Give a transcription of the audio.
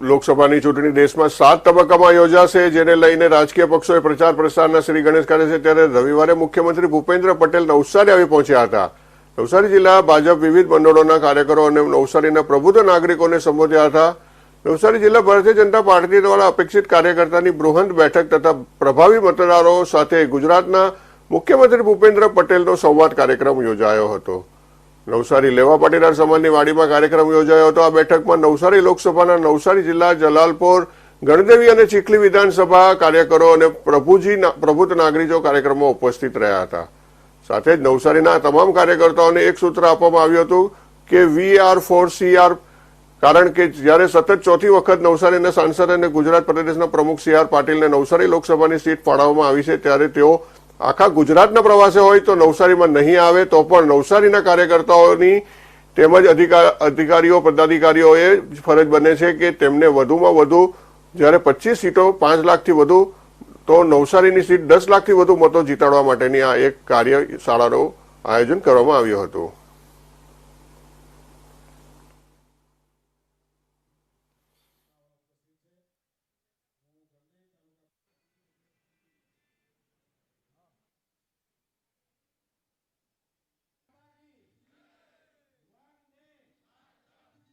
લોકસભાની ચૂંટણી દેશમાં સાત તબક્કામાં યોજાશે, જેને લઈને રાજકીય પક્ષોએ પ્રચાર પ્રસારના શ્રી ગણેશ કરે છે. ત્યારે રવિવારે મુખ્યમંત્રી ભૂપેન્દ્ર પટેલ નવસારી આવી પહોંચ્યા હતા. નવસારી જિલ્લા ભાજપ વિવિધ મંડળોના કાર્યકરો અને નવસારીના પ્રબુદ્ધ નાગરિકોને સંબોધ્યા હતા. નવસારી જિલ્લા ભારતીય જનતા પાર્ટી દ્વારા અપેક્ષિત કાર્યકર્તાની બૃહદ બેઠક તથા પ્રભાવી મતદારો સાથે ગુજરાતના મુખ્યમંત્રી ભૂપેન્દ્ર પટેલનો સંવાદ કાર્યક્રમ યોજાયો હતો. નવસારી લેવા પાટીદાર સમાજની વાડીમાં કાર્યક્રમ યોજાયો હતો. આ બેઠકમાં નવસારી લોકસભાના નવસારી જિલ્લા જલાલપોર, ગણદેવી અને ચીખલી વિધાનસભા કાર્યકરો અને પ્રભુજી પ્રભુત નાગરિકો કાર્યક્રમમાં ઉપસ્થિત રહ્યા હતા. સાથે જ નવસારીના તમામ કાર્યકર્તાઓને એક સૂત્ર આપવામાં આવ્યું હતું કે V R four C R કારણ કે જ્યારે સતત ચોથી વખત નવસારીના સાંસદ અને ગુજરાત પ્રદેશના પ્રમુખ સી આર પાટીલને નવસારી લોકસભાની સીટ ફાળવવામાં આવી છે, ત્યારે તેઓ આખા ગુજરાતના પ્રવાસે હોય તો નવસારીમાં નહીં આવે, તો પણ નવસારીના કાર્યકર્તાઓની તેમજ અધિકાર, અધિકારીઓ, પદાધિકારીઓએ ફરજ બને છે કે તેમને વધુમાં વધુ જ્યારે પચીસ સીટો પાંચ લાખથી વધુ, તો નવસારીની સીટ દસ લાખથી વધુ મતો જીતાડવા માટેની આ એક કાર્યશાળાનું આયોજન કરવામાં આવ્યું હતું.